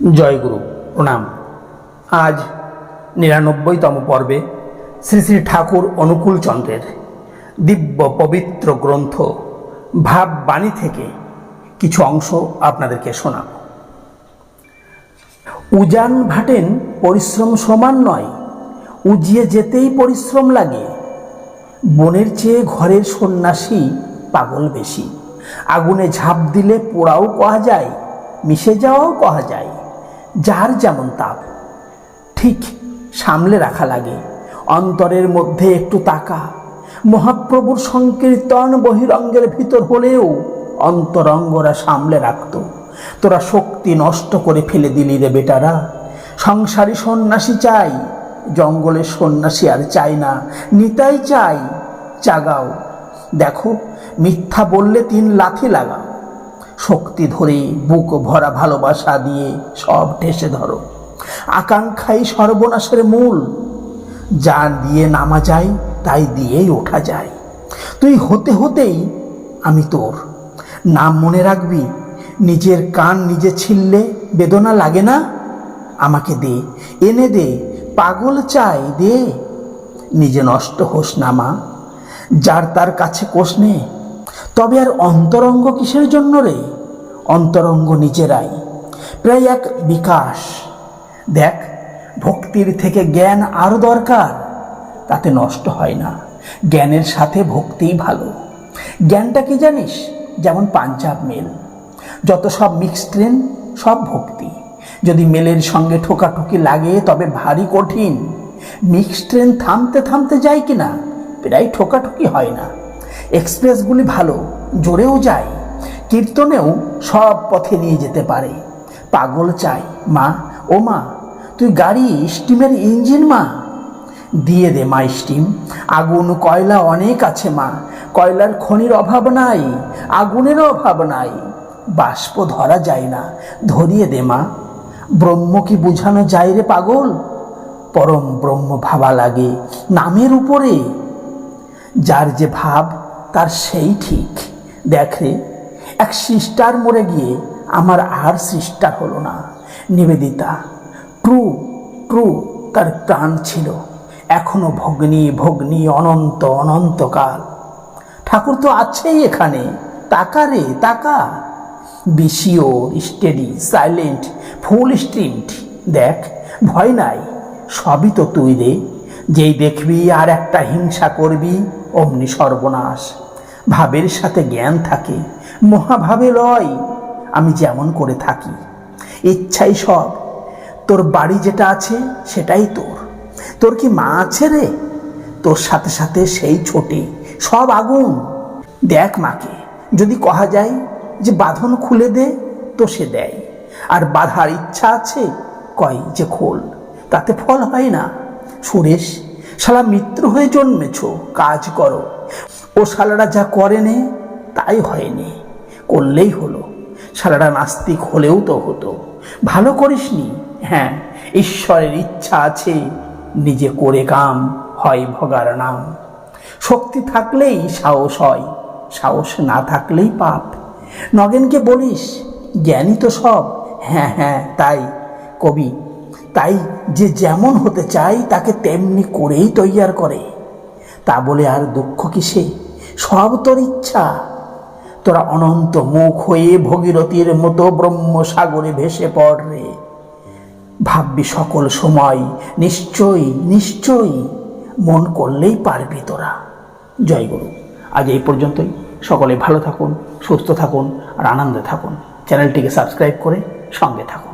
জয়গুরু, প্রণাম। আজ নিরানব্বইতম পর্বে শ্রী শ্রী ঠাকুর অনুকূল চন্দ্রের দিব্য পবিত্র গ্রন্থ ভাববাণী থেকে কিছু অংশ আপনাদেরকে শোনাব। উজান ভাটেন পরিশ্রম সমান নয়, উজিয়ে যেতেই পরিশ্রম লাগে। বনের চেয়ে ঘরের সন্ন্যাসী পাগল বেশি। আগুনে ঝাঁপ দিলে পোড়াও কহা যায়, মিশে যাওয়াও কহা যায়। যার যেমন তাপ, ঠিক সামলে রাখা লাগে। অন্তরের মধ্যে একটু তাকা। মহাপ্রভুর সংকীর্তন বহিরঙ্গের ভিতর হলেও অন্তরঙ্গরা সামলে রাখত। তোরা শক্তি নষ্ট করে ফেলে দিলি রে বেটারা। সংসারী সন্ন্যাসী চাই, জঙ্গলের সন্ন্যাসী আর চাই না। নিতাই চাই চাগাও দেখো, মিথ্যা বললে তিন লাথি লাগাও। শক্তি ধরে বুক ভরা ভালোবাসা দিয়ে সব ঠেসে ধরো। আকাঙ্ক্ষাই সর্বনাশের মূল। যা দিয়ে নামা যায়, তাই দিয়েই ওঠা যায়। তুই হতে হতেই আমি তোর। নাম মনে রাখবি, নিজের কান নিজে ছিললে বেদনা লাগে না? আমাকে দে, এনে দে, পাগল চাই দে। নিজে নষ্ট হোস না মা, যার তার কাছে কোষ নে তবে আর অন্তরঙ্গ কিসের জন্য রে? অন্তরঙ্গ নিজেরাই। প্রায় এক বিকাশ। দেখ, ভক্তির থেকে জ্ঞান আরও দরকার। তাতে নষ্ট হয় না। জ্ঞানের সাথে ভক্তিই ভালো। জ্ঞানটা কি জানিস? যেমন পাঞ্জাব মেল। যত সব মিক্স ট্রেন সব ভক্তি। যদি মেলের সঙ্গে ঠোকাঠুকি লাগে, তবে ভারী কঠিন। মিক্স ট্রেন থামতে থামতে যায় কি না প্রায় ঠোকাঠুকি হয় না। এক্সপ্রেসগুলি ভালো, জোরেও যায়, কীর্তনেও সব পথে নিয়ে যেতে পারে। পাগল চাই, মা, ও মা, তুই গাড়ি, স্টিমের ইঞ্জিন, মা। দিয়ে দে মা স্টিম, আগুন, কয়লা অনেক আছে, মা। কয়লার খনির অভাব নাই, আগুনেরও অভাব নাই। বাষ্প ধরা যায় না, ধরিয়ে দে মা। ব্রহ্ম কি বুঝানো যায় রে পাগল? পরম ব্রহ্ম ভাবা লাগে, নামের উপরে। যার যে ভাব তার সেই ঠিক। দেখ রে, এক সিস্টার মরে গিয়ে আমার আর সিস্টার হলো না। নিবেদিতা ট্রু ট্রু তার প্রাণ ছিল। এখনও ভগ্নী ভগ্নী, অনন্ত, অনন্তকাল। ঠাকুর তো আছেই এখানে। তাকা রে, তাকা। Be sure steady, silent, full streamed দেখ, ভয় নাই, সবই তো তুই রে। যেই দেখবি আর একটা হিংসা করবি অমনি সর্বনাশ। ভাবের সাথে জ্ঞান থাকে, মহাভাবে লয়, আমি যেমন করে থাকি। ইচ্ছাই সব, তোর বাড়ি যেটা আছে সেটাই তোর। তোর কি মা আছে রে? তোর সাথে সাথে সেই ছোটে, সব আগুন। দেখ মাকে, যদি কহা যায় যে বাঁধন খুলে দে, তো সে দেয়। আর বাধার ইচ্ছা আছে, কয় যে খোল, তাতে ফল হয় না। সুরেশ শালা মিত্র হয়ে জন্মেছ, কাজ করো। ও শালারা যা করে নে, তাই হয়নি করলেই হলো। শালারা নাস্তিক হলেও তো হতো। ভালো করিসনি হ্যাঁ ঈশ্বরের ইচ্ছা আছে, নিজে করে কাম হয় ভগার নাম। শক্তি থাকলেই সাহস হয়, সাহস না থাকলেই পাপ। নগেনকে বলিস, জ্ঞানী তো সব। হ্যাঁ হ্যাঁ তাই। কবি তাই যে যেমন হতে চায় তাকে তেমনি করেই তৈয়ার করে। তা বলে আর দুঃখ কিসে? সব তোর ইচ্ছা। তোরা অনন্ত মুখ হয়ে ভগীরথীর মতো ব্রহ্মসাগরে ভেসে পড় রে। ভাববি সকল সময়, নিশ্চয়ই নিশ্চয়ই, মন করলেই পারবি তোরা। জয় গুরু। আজ এই পর্যন্তই। সকলে ভালো থাকুন, সুস্থ থাকুন, আর আনন্দে থাকুন। চ্যানেলটিকে সাবস্ক্রাইব করে সঙ্গে থাকুন।